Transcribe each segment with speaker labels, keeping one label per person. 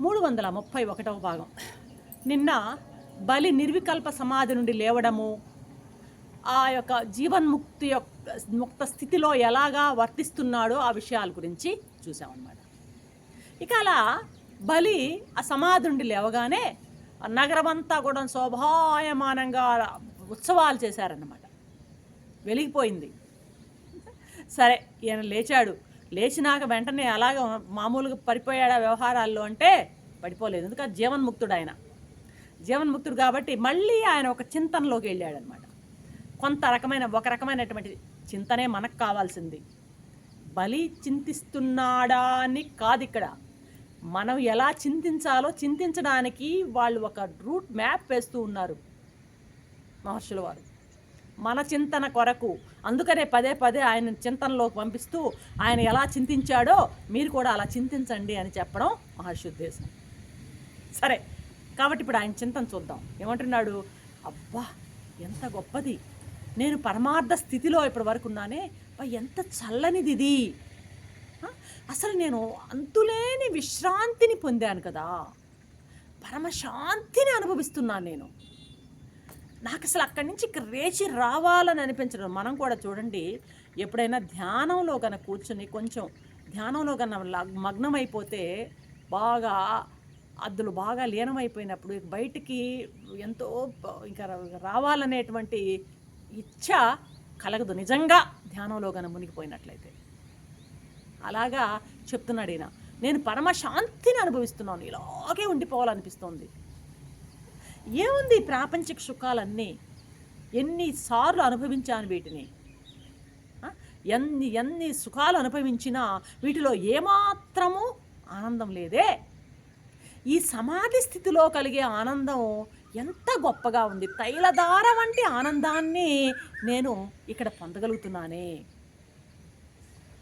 Speaker 1: మూడు వందల ముప్పై ఒకటవ భాగం. నిన్న బలి నిర్వికల్ప సమాధి నుండి లేవడము ఆ యొక్క జీవన్ముక్తి యొక్క ముక్త స్థితిలో ఎలాగా వర్తిస్తున్నాడో ఆ విషయాల గురించి చూసామన్నమాట. ఇక అలా బలి ఆ సమాధి నుండి లేవగానే నగరమంతా కూడా శోభాయమానంగా ఉత్సవాలు చేశారన్నమాట. వెలిగిపోయింది. సరే ఈయన లేచాడు. లేచినాక వెంటనే అలాగ మామూలుగా పడిపోయాడా వ్యవహారాల్లో అంటే పడిపోలేదు. ఎందుకంటే జీవన్ముక్తుడు ఆయన. జీవన్ముక్తుడు కాబట్టి మళ్ళీ ఆయన ఒక చింతనలోకి వెళ్ళాడనమాట కొంత రకమైన ఒక రకమైనటువంటి చింతనే మనకు కావాల్సింది. బలి చింతిస్తున్నాడా అని కాదు ఇక్కడ. మనం ఎలా చింతించాలో చింతించడానికి వాళ్ళు ఒక రూట్ మ్యాప్ వేస్తూ ఉన్నారు మహర్షుల వారు. మన చింతన కొరకు. అందుకనే పదే పదే ఆయన చింతనలోకి పంపిస్తూ ఆయన ఎలా చింతించాడో మీరు కూడా అలా చింతించండి అని చెప్పడం మహర్షి ఉద్దేశం. సరే కాబట్టి ఇప్పుడు ఆయన చింతన చూద్దాం. ఏమంటున్నాడు? అబ్బా ఎంత గొప్పది. నేను పరమార్థ స్థితిలో ఇప్పటి వరకు ఉన్నానే ఎంత చల్లనిది ఇది. అసలు నేను అంతులేని విశ్రాంతిని పొందాను కదా. పరమశాంతిని అనుభవిస్తున్నాను నేను. నాకు అసలు అక్కడి నుంచి ఇక్కడ రేచి రావాలని అనిపించడం. మనం కూడా చూడండి ఎప్పుడైనా ధ్యానంలో కనుక కూర్చొని కొంచెం ధ్యానంలో కన్నా మగ్నమైపోతే బాగా అద్దులు బాగా లీనమైపోయినప్పుడు బయటికి ఎంతో ఇంకా రావాలనేటువంటి ఇచ్చ కలగదు. నిజంగా ధ్యానంలో కనుక మునిగిపోయినట్లయితే. అలాగా చెప్తున్నాడు ఈయన. నేను పరమశాంతిని అనుభవిస్తున్నాను. ఇలాగే ఉండిపోవాలనిపిస్తోంది. ఏముంది ప్రాపంచిక సుఖాలన్నీ? ఎన్నిసార్లు అనుభవించాను వీటిని? ఎన్ని ఎన్ని సుఖాలు అనుభవించినా వీటిలో ఏమాత్రము ఆనందం లేదే. ఈ సమాధి స్థితిలో కలిగే ఆనందం ఎంత గొప్పగా ఉంది. తైలధార వంటి ఆనందాన్ని నేను ఇక్కడ పొందగలుగుతున్నానే.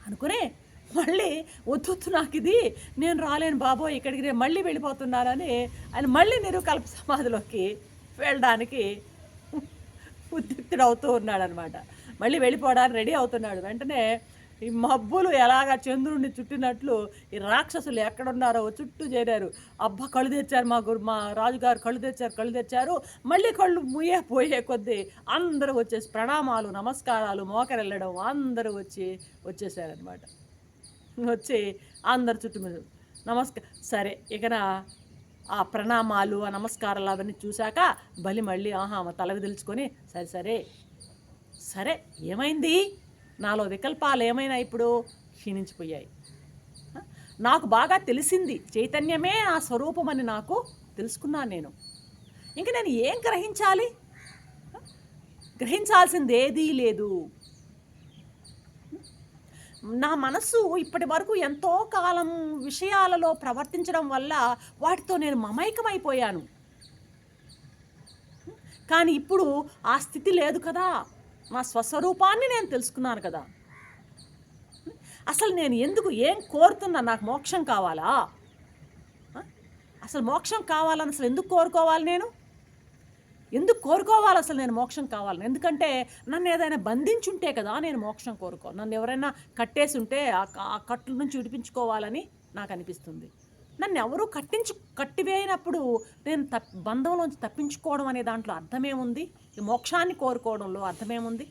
Speaker 1: అనుకునే మళ్ళీ వద్దు నాకు ఇది నేను రాలేను బాబోయ్ ఇక్కడికి నేను మళ్ళీ వెళ్ళిపోతున్నానని ఆయన మళ్ళీ నిరుకల్ప సమాధిలోకి వెళ్ళడానికి ఉద్యుక్తుడవుతూ ఉన్నాడనమాట. మళ్ళీ వెళ్ళిపోవడానికి రెడీ అవుతున్నాడు. వెంటనే ఈ మబ్బులు ఎలాగా చంద్రుడిని చుట్టినట్లు ఈ రాక్షసులు ఎక్కడున్నారో చుట్టూ చేరారు. అబ్బా కళ్ళు తెచ్చారు మా గురు మా రాజుగారు కళ్ళు తెచ్చారు కళ్ళు తెచ్చారు మళ్ళీ కళ్ళు ముయ్యే పోయే కొద్దీ అందరూ వచ్చేసి ప్రణామాలు నమస్కారాలు మోకరెళ్ళడం అందరూ వచ్చి వచ్చేసారనమాట. వచ్చి అందరు చుట్టూ మీద నమస్కారం సరే ఇకన ఆ ప్రణామాలు ఆ నమస్కారాలు అవన్నీ చూశాక బలి మళ్ళీ ఆహా మా తెలుసుకొని సరే సరే సరే ఏమైంది? నాలో వికల్పాలు ఏమైనా ఇప్పుడు? క్షీణించిపోయాయి. నాకు బాగా తెలిసింది. చైతన్యమే నా స్వరూపమని నాకు తెలుసుకున్నాను నేను. ఇంక నేను ఏం గ్రహించాలి? గ్రహించాల్సింది ఏదీ లేదు. నా మనస్సు ఇప్పటి వరకు ఎంతో కాలం విషయాలలో ప్రవర్తించడం వల్ల వాటితో నేను మమైకమైపోయాను. కానీ ఇప్పుడు ఆ స్థితి లేదు కదా. నా స్వస్వరూపాన్ని నేను తెలుసుకున్నాను కదా. అసలు నేను ఎందుకు ఏం కోరుతున్నా? నాకు మోక్షం కావాలా? అసలు మోక్షం కావాలని అసలు ఎందుకు కోరుకోవాలి నేను? ఎందుకు కోరుకోవాలి అసలు నేను మోక్షం కావాలని? ఎందుకంటే నన్ను ఏదైనా బంధించుంటే కదా నేను మోక్షం కోరుకో. నన్ను ఎవరైనా కట్టేసి ఉంటే ఆ కట్ల నుంచి విడిపించుకోవాలని నాకు అనిపిస్తుంది. నన్ను ఎవరు కట్టించు కట్టివేయినప్పుడు నేను తప్ బంధంలోంచి తప్పించుకోవడం అనే దాంట్లో అర్థమేముంది? ఈ మోక్షాన్ని కోరుకోవడంలో అర్థమేముంది?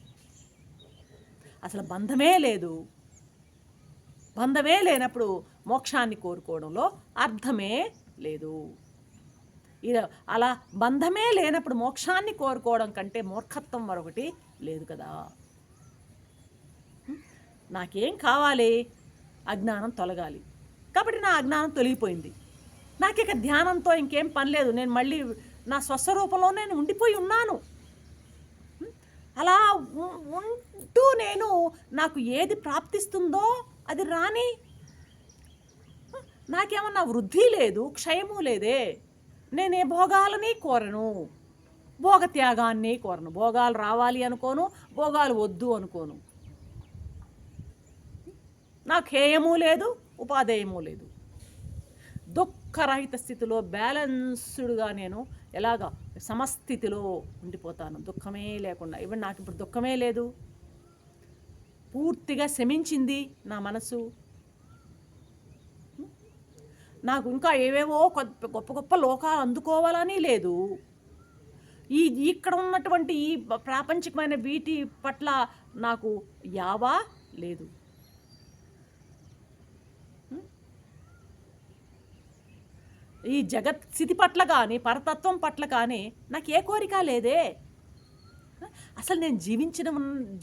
Speaker 1: అసలు బంధమే లేదు. బంధమే లేనప్పుడు మోక్షాన్ని కోరుకోవడంలో అర్థమే లేదు. అలా బంధమే లేనప్పుడు మోక్షాన్ని కోరుకోవడం కంటే మూర్ఖత్వం మరొకటి లేదు కదా. నాకేం కావాలి? అజ్ఞానం తొలగాలి. కాబట్టి నా అజ్ఞానం తొలగిపోయింది. నాకు ఇక ధ్యానంతో ఇంకేం పని లేదు. నేను మళ్ళీ నా స్వస్వరూపంలో నేను ఉండిపోయి ఉన్నాను. అలా ఉంటూ నేను నాకు ఏది ప్రాప్తిస్తుందో అది రాని నాకేమన్నా వృద్ధి లేదు క్షయము లేదే. నేనే భోగాలని కోరను. భోగ త్యాగాన్ని కోరను. భోగాలు రావాలి అనుకోను భోగాలు వద్దు అనుకోను. నాకు హేయము లేదు ఉపాధేయము లేదు. దుఃఖరహిత స్థితిలో బ్యాలెన్స్డ్గా నేను ఎలాగా సమస్థితిలో ఉండిపోతాను. దుఃఖమే లేకుండా. ఇవన్నీ నాకు ఇప్పుడు దుఃఖమే లేదు. పూర్తిగా శమించింది నా మనసు. నాకు ఇంకా ఏవేవో గొప్ప గొప్ప లోకాలు అందుకోవాలని లేదు. ఈ ఇక్కడ ఉన్నటువంటి ఈ ప్రాపంచికమైన వీటి పట్ల నాకు యావా లేదు. ఈ జగత్ స్థితి పట్ల కానీ పరతత్వం పట్ల కానీ నాకు ఏ కోరిక లేదే. అసలు నేను జీవించిన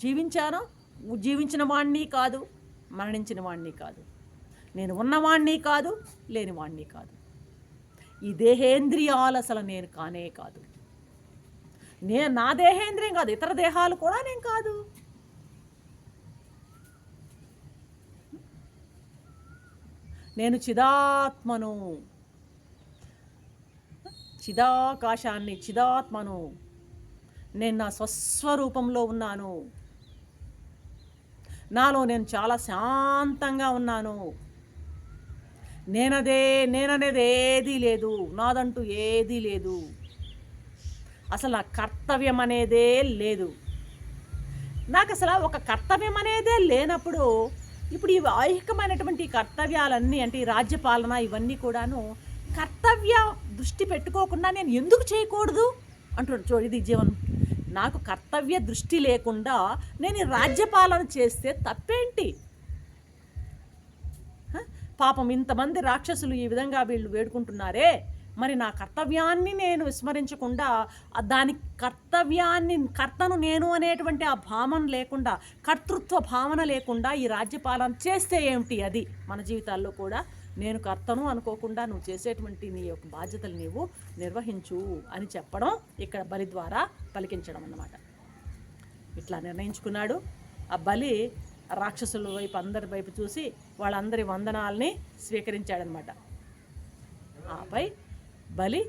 Speaker 1: జీవించాను జీవించిన వాణ్ణి కాదు మరణించిన వాణ్ణి కాదు. నేను ఉన్నవాణ్ణి కాదు లేనివాణ్ణి కాదు. ఈ దేహేంద్రియాలు అసలు నేను కానే కాదు. నేను నా దేహేంద్రియం కాదు ఇతర దేహాలు కూడా నేను కాదు. నేను చిదాత్మను. చిదాకాశాన్ని చిదాత్మను. నేను నా స్వస్వరూపంలో ఉన్నాను. నాలో నేను చాలా శాంతంగా ఉన్నాను. నేనదే నేననేది ఏదీ లేదు. నాదంటూ ఏదీ లేదు. అసలు నా కర్తవ్యం అనేదే లేదు. నాకు అసలు ఒక కర్తవ్యం అనేదే లేనప్పుడు ఇప్పుడు ఈ ఐహికమైనటువంటి కర్తవ్యాలన్నీ అంటే ఈ రాజ్యపాలన ఇవన్నీ కూడాను కర్తవ్య దృష్టి పెట్టుకోకుండా నేను ఎందుకు చేయకూడదు? అంటున్నాడు చూడు ఇది జీవనం నాకు కర్తవ్య దృష్టి లేకుండా నేను ఈ రాజ్యపాలన చేస్తే తప్పేంటి? పాపం ఇంతమంది రాక్షసులు ఈ విధంగా వీళ్ళు వేడుకుంటున్నారే? మరి నా కర్తవ్యాన్ని నేను విస్మరించకుండా దాని కర్తవ్యాన్ని కర్తను నేను అనేటువంటి ఆ భావన లేకుండా కర్తృత్వ భావన లేకుండా ఈ రాజ్యపాలన చేస్తే ఏమిటి అది? మన జీవితాల్లో కూడా నేను కర్తను అనుకోకుండా నువ్వు చేసేటువంటి నీ యొక్క బాధ్యతలు నీవు నిర్వహించు అని చెప్పడం ఇక్కడ బలి ద్వారా పలికించడం అన్నమాట. ఇట్లా నిర్ణయించుకున్నాడు. ఆ బలి రాక్షసుల వైపు అందరి వైపు చూసి వాళ్ళందరి వందనాల్ని స్వీకరించాడనమాట. ఆపై బలి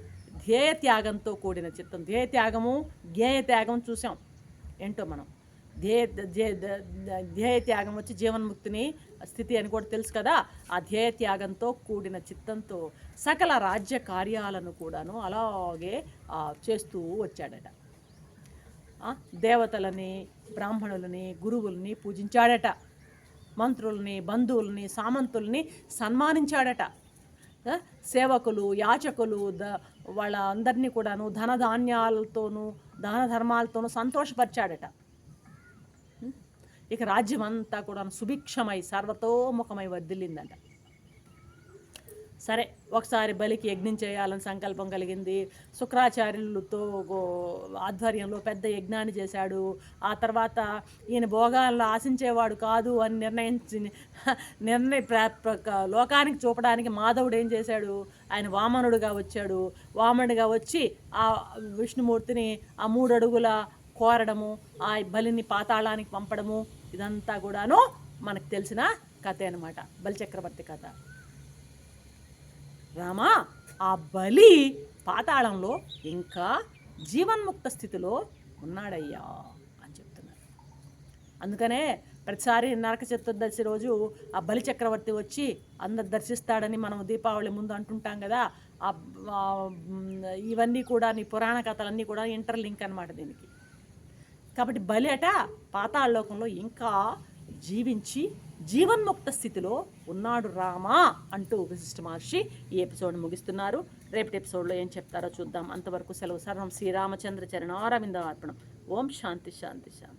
Speaker 1: ధ్యేయ త్యాగంతో కూడిన చిత్తం. ధ్యేయ త్యాగము జ్ఞేయ త్యాగం చూసాం ఏంటో మనం? ధ్యేయ ధ్యేయ త్యాగం వచ్చి జీవన్ముక్తిని స్థితి అని కూడా తెలుసు కదా. ఆ ధ్యేయ త్యాగంతో కూడిన చిత్తంతో సకల రాజ్య కార్యాలను కూడాను అలాగే చేస్తూ వచ్చాడట. దేవతలని బ్రాహ్మణులని గురువుల్ని పూజించాడట. మంత్రుల్ని బంధువుల్ని సామంతుల్ని సన్మానించాడట. సేవకులు యాచకులు ద వాళ్ళ అందరినీ కూడాను ధనధాన్యాలతోనూ దాన ధర్మాలతోనూ సంతోషపరిచాడట ఇక రాజ్యం అంతా కూడా సుభిక్షమై సర్వతోముఖమై వర్దిల్లిందంట సరే ఒకసారి బలికి యజ్ఞం చేయాలని సంకల్పం కలిగింది. శుక్రాచార్యులతో ఆధ్వర్యంలో పెద్ద యజ్ఞాన్ని చేశాడు. ఆ తర్వాత ఈయన భోగాలను ఆశించేవాడు కాదు అని నిర్ణయించి నిర్ణయ లోకానికి చూపడానికి మాధవుడు ఏం చేశాడు? ఆయన వామనుడుగా వచ్చాడు. వామనుడిగా వచ్చి ఆ విష్ణుమూర్తిని ఆ మూడు అడుగుల కోరడము ఆ బలిని పాతాళానికి పంపడము ఇదంతా కూడాను మనకు తెలిసిన కథే అనమాట బలిచక్రవర్తి కథ. రామా ఆ బలి పాతాళంలో ఇంకా జీవన్ముక్త స్థితిలో ఉన్నాడయ్యా అని చెప్తున్నారు. అందుకనే ప్రతిసారి నరక చతుర్దశి రోజు ఆ బలి చక్రవర్తి వచ్చి అందరు దర్శిస్తాడని మనం దీపావళి ముందు అంటుంటాం కదా ఇవన్నీ కూడా నీ పురాణ కథలన్నీ కూడా ఇంటర్లింక్ అనమాట దీనికి. కాబట్టి బలి అట పాతాళలోకంలో ఇంకా జీవించి జీవన్ముక్త స్థితిలో ఉన్నాడు రామా అంటూ విశిష్ట మహర్షి ఈ ఎపిసోడ్ ముగిస్తున్నారు. రేపటి ఎపిసోడ్లో ఏం చెప్తారో చూద్దాం. అంతవరకు సెలవు సర్వం శ్రీరామచంద్ర చరణారవింద అర్పణం. ఓం శాంతి శాంతి శాంతి.